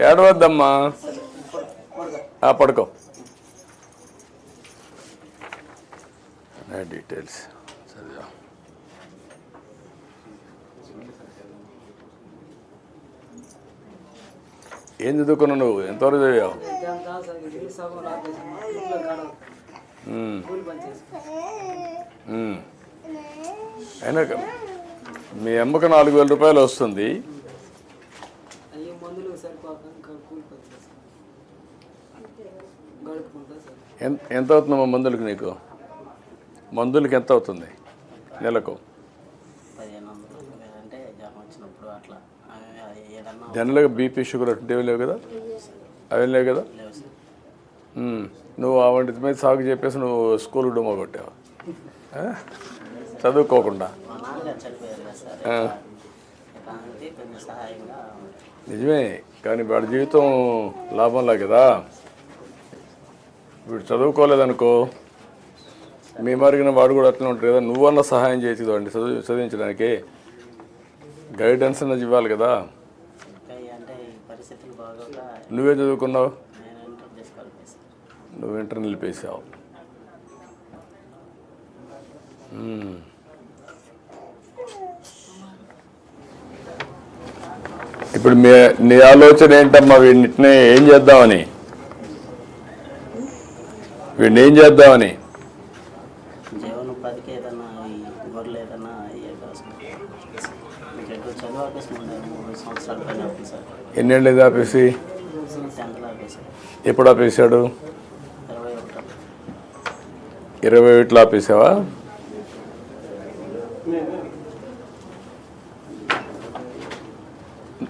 ఏడవద్దమ్మా. ఆ, పడుకో. డీటెయిల్స్ చదివా. ఏం చదువుకున్నావు నువ్వు? ఎంతవరకు చదివావు. అయినా మీ అమ్మకు నాలుగు వేల రూపాయలు వస్తుంది. ఎంత ఎంత అవుతుందమ్మా మందులకి నీకు? మందులకి ఎంత అవుతుంది నెలకు జనరల్గా బీపీ షుగర్ అటువంటివి లేవు కదా? అవి లేవు కదా? నువ్వు అవంటి మీద సాగు చెప్పేసి నువ్వు స్కూల్ డొమ్మ కొట్టావు. చదువుకోకుండా. నిజమే కానీ వాడి జీవితం లాభంలా కదా? వీడు చదువుకోలేదనుకో మీ మరిగిన వాడు కూడా అట్లా ఉంటారు కదా? నువ్వన్నా సహాయం చేసేది అండి చదువు చదివించడానికి. గైడెన్స్ అన్నది ఇవ్వాలి కదా? నువ్వే చదువుకున్నావు? ఇంటర్ నువ్వు ఇంటర్ నిలిపేసావు ఇప్పుడు మీ నీ ఆలోచన ఏంటమ్మా? వీడిని ఏం చేద్దామని? వీడిని ఏం చేద్దామని? ఎన్నేళ్ళు ఇది ఆపేసి? ఎప్పుడు ఆపేసాడు ఇరవై ఒకటిలో ఆపేసావా?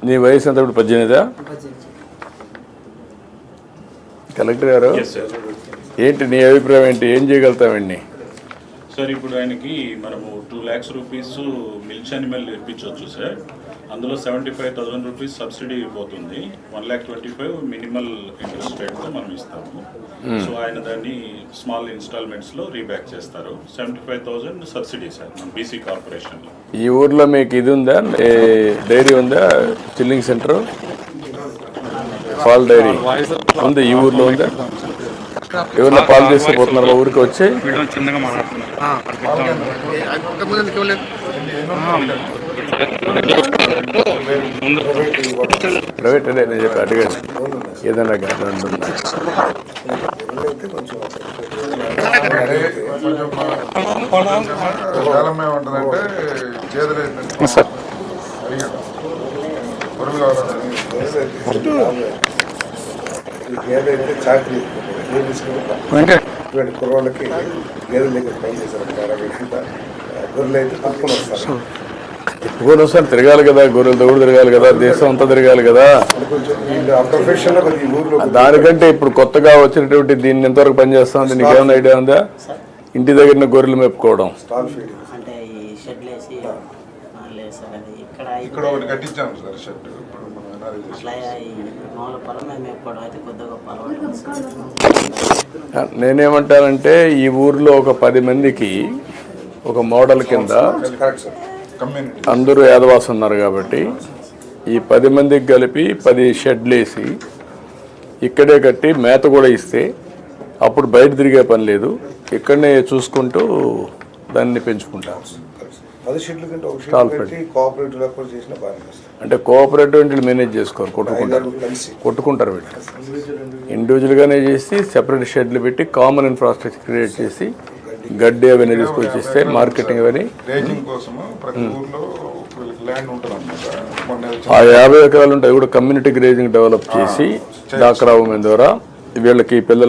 నీ వయసు ఎంత ఇప్పుడు? పద్దెనిమిదా? కలెక్టర్ గారు? ఏంటి నీ అభిప్రాయం ఏంటి? ఏం చేయగలుగుతామండి సార్ ఇప్పుడు ఆయనకి మనము two lakhs rupees milk animal ఇప్పించవచ్చు sir. అందులో seventy five thousand rupees subsidy పోతుంది. One lakh twenty five minimal interest రేట్తో మనం ఇస్తాము. సో ఆయన దాన్ని స్మాల్ ఇన్స్టాల్మెంట్స్లో రీబ్యాక్ చేస్తారు. Seventy five thousand subsidy sir మన బీసీ కార్పొరేషన్లో ఈ ఊర్లో మీకు ఇది ఉందా? ఏ డైరీ ఉందా? చిల్లింగ్ సెంటర్ పాల్ డైరీ ఉంది ఈ ఊర్లో ఉందా? ఎవరన్నా పాలు తీసుకుపోతున్నారు మా ఊరికి వచ్చి ప్రైవేట్ అదే నేను చెప్పి అడిగాను ఏదైనా గ్యారెంటీ ఉందా? కాలం ఏదైతే చాకరీ తీసుకుంటా ఇటువంటి కుర్రోళ్ళకి గేదెల దగ్గర పని చేశారు అరవై గంట గొర్రెలు అయితే వస్తారు. గొర్రెలు వస్తాను తిరగాలి కదా గొర్రెలతో కూడా తిరగాలి కదా దేశం అంతా తిరగాలి కదా. దానికంటే ఇప్పుడు కొత్తగా వచ్చినటువంటి దీన్ని ఎంతవరకు పనిచేస్తుంది నీకు ఏమైనా ఐడియా ఉందా? ఇంటి దగ్గర గొర్రెలు మెప్పుకోవడం లేదు సార్ అది ఇక్కడ ఇక్కడ అయితే ఒకటి కట్టించాము సార్ షర్ట్. ఇప్పుడు మనం ఎన్ఆర్ఐ చేసి అట్లా ఈ మామూలు పొలం మేము మేపుకోవడం అయితే కొద్దిగా గొప్ప అలవాటు ఉంది సార్. నేనేమంటానంటే ఈ ఊర్లో ఒక పది మందికి ఒక మోడల్ కింద కరెక్ట్ సార్ కమ్యూనిటీ అందరూ యాదవాసం ఉన్నారు కాబట్టి ఈ పది మందికి కలిపి పది షెడ్లు వేసి ఇక్కడే కట్టి మేత కూడా ఇస్తే అప్పుడు బయట తిరిగే పని లేదు. ఇక్కడనే చూసుకుంటూ దాన్ని పెంచుకుంటారు పది షీట్ల కంటే ఒక స్టాల్ షీట్ పెట్టి కోఆపరేటివ్ కూడా చేసిన బాగానే వస్తుంది అంటే కోఆపరేటివ్ వీళ్ళు మేనేజ్ చేసుకోరు కొట్టుకుంటారు. కొట్టుకుంటారు వీళ్ళు. ఇండివిజువల్గానే చేసి సెపరేట్ షెడ్లు పెట్టి కామన్ ఇన్ఫ్రాస్ట్రక్చర్ క్రియేట్ చేసి గడ్డి అవన్నీ తీసుకొచ్చిస్తే మార్కెటింగ్ అవన్నీ. రేజింగ్ కోసము ప్రతి ఊర్లో వీళ్ళకి ల్యాండ్ ఉంటుంది అనమాట మొన్న ఆ యాభై ఎకరాలు ఉంటాయి కూడా కమ్యూనిటీ గ్రేజింగ్ డెవలప్ చేసి డాక్రా ఉమెన్ ద్వారా వీళ్ళకి పిల్లల